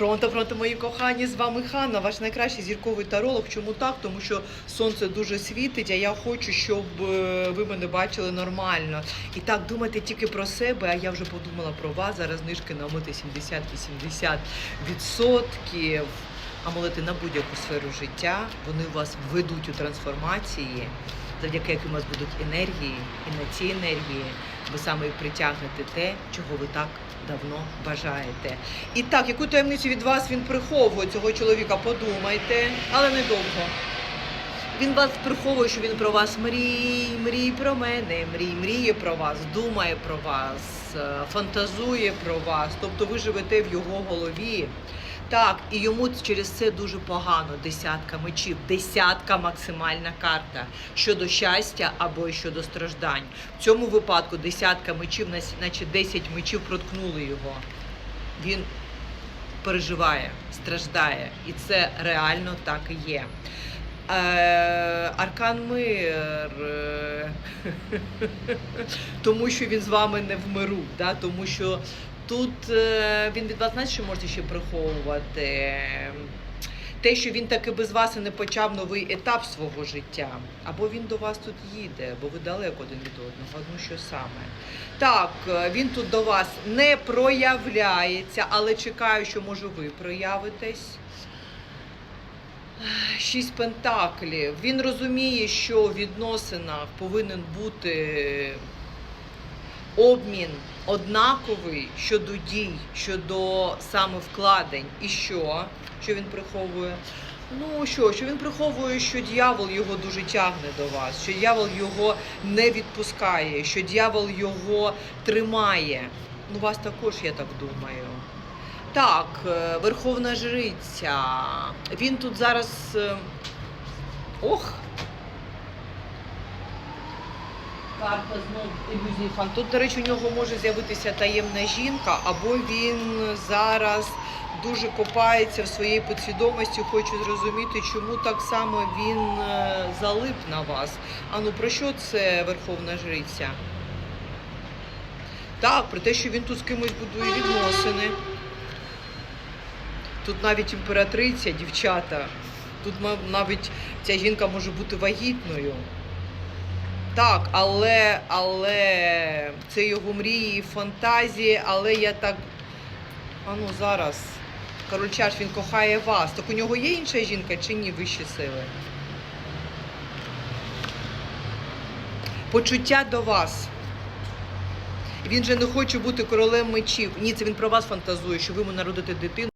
Пронто, пронто, мої кохані, з вами Ханна, ваш найкращий зірковий таролог. Чому так? Тому що сонце дуже світить, а я хочу, щоб е, ви мене бачили нормально. І так думайте тільки про себе, а я вже подумала про вас. Зараз знижки на омити 70-80 відсотків. Амулети на будь-яку сферу життя. Вони вас ведуть у трансформації, завдяки яким у вас будуть енергії, і на ці енергії ви саме притягнете те, чого ви так давно бажаєте. І так, яку таємницю від вас він приховує цього чоловіка, подумайте, але недовго. Він вас приховує, що він про вас мрій, мрій про мене, мрій, мріє про вас, думає про вас, е, фантазує про вас. Тобто ви живете в його голові. Так, і йому через це дуже погано. Десятка мечів, десятка максимальна карта щодо щастя або щодо страждань. В цьому випадку десятка мечів, наче 10 мечів проткнули його. Він переживає, страждає, і це реально так і є. Е, Аркан Мир, е, тому що він з вами не в миру, да? тому що тут е, він від вас знаєте, що можете ще приховувати. Те, що він таки без вас і не почав новий етап свого життя, або він до вас тут їде, бо ви далеко один від одного. Ну що саме? Так, е, він тут до вас не проявляється, але чекаю, що може ви проявитесь. Шість пентаклів. Він розуміє, що в відносинах повинен бути обмін однаковий щодо дій, щодо саме вкладень. І що? Що він приховує? Ну що, що він приховує, що дьявол його дуже тягне до вас, що дьявол його не відпускає, що дьявол його тримає. Ну, вас також, я так думаю. Так, е, Верховна Жриця. Він тут зараз. е, Ох! Карта знов ілюзії фан. Тут, до речі, у нього може з'явитися таємна жінка, або він зараз дуже копається в своїй підсвідомості, хоче зрозуміти, чому так само він е, залип на вас. А ну про що це Верховна Жриця? Так, про те, що він тут з кимось будує відносини. Тут навіть імператриця, дівчата. Тут навіть ця жінка може бути вагітною. Так, але, але це його мрії, фантазії, але я так. А ну зараз. Король чаш, він кохає вас. Так у нього є інша жінка чи ні вищі сили? Почуття до вас. Він же не хоче бути королем мечів. Ні, це він про вас фантазує, що ви йому народите дитину.